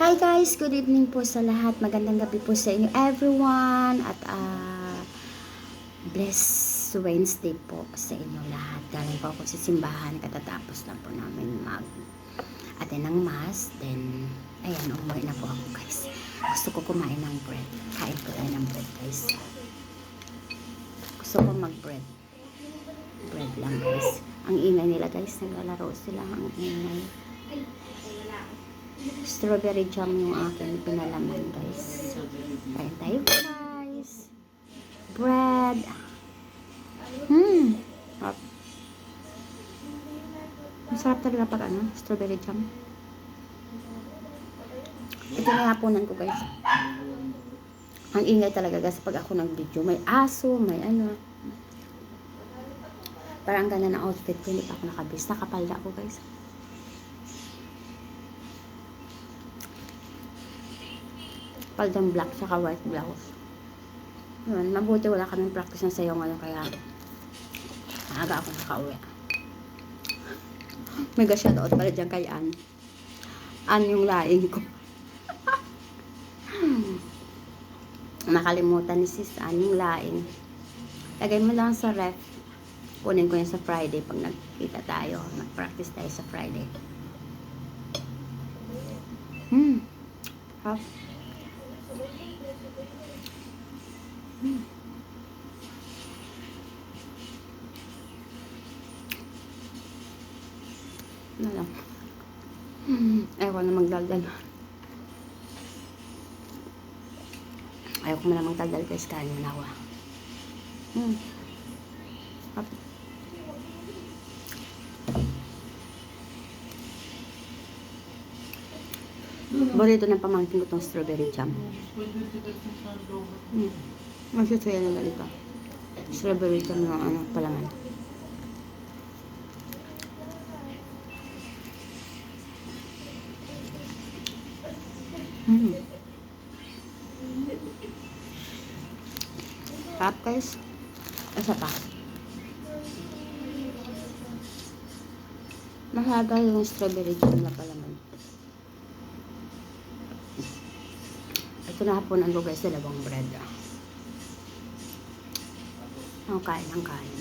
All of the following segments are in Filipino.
Hi guys, good evening po sa lahat. Magandang gabi po sa inyo everyone at ah bless Wednesday po sa inyo lahat. Galing po ako sa simbahan, katatapos lang po namin mag attend ng mass. Then, ayan, umuwi na po ako guys. Gusto ko kumain ng bread. Kain po tayo ng bread guys. Gusto ko mag-bread. Bread lang guys. Ang ingay nila guys, naglalaro sila. Ang ingay. Strawberry jam yung aking pinalaman, guys. Kain tayo, guys. Bread. Hmm. Sarap. Masarap talaga pag ano, strawberry jam. Ito na hapunan ko, guys. Ang ingay talaga, guys, pag ako nag-video. May aso, may ano. Parang ganda na outfit ko. Hindi pa ako nakabis. Nakapalda ako, guys. Paldang black saka white blouse. Yun, mabuti wala kaming practice ng sayo ngayon kaya maaga ako nakauwi. Mega shoutout pala dyan kay Ann. Ann yung laing ko. Nakalimutan ni sis Ann yung laing. Lagay mo lang sa ref. Kunin ko yan sa Friday pag nagkita tayo. Mag-practice tayo sa Friday. Hmm. Half. Hmm. Ano lang. Ayaw na magdaldal. Ayaw ko na magdaldal guys. Kain mo na ako. Hmm. Up. Borito ng pamangkin ko tong strawberry jam. Hmm. Masasaya na ganito. Strawberry jam ng ano, palaman. Hmm. Sarap guys. Isa pa. Mahaba yung strawberry jam na palaman. Ito na hapon ang guys, dalawang bread. ah. Ang kain ng kain.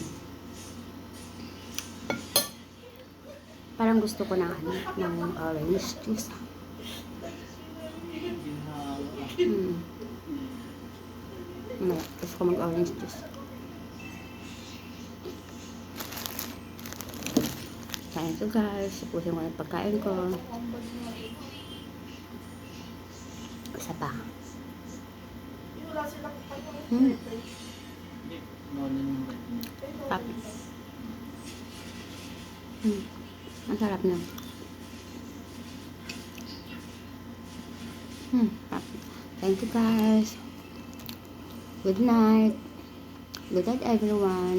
Parang gusto ko ng ano, ng orange juice. Hmm. May, gusto ko mag-orange juice. Kain to guys. Supusin ko yung pagkain ko. Isa pa. Hmm. Hmm. Ang sarap na. Hmm. Thank you guys. Good night. Good night everyone.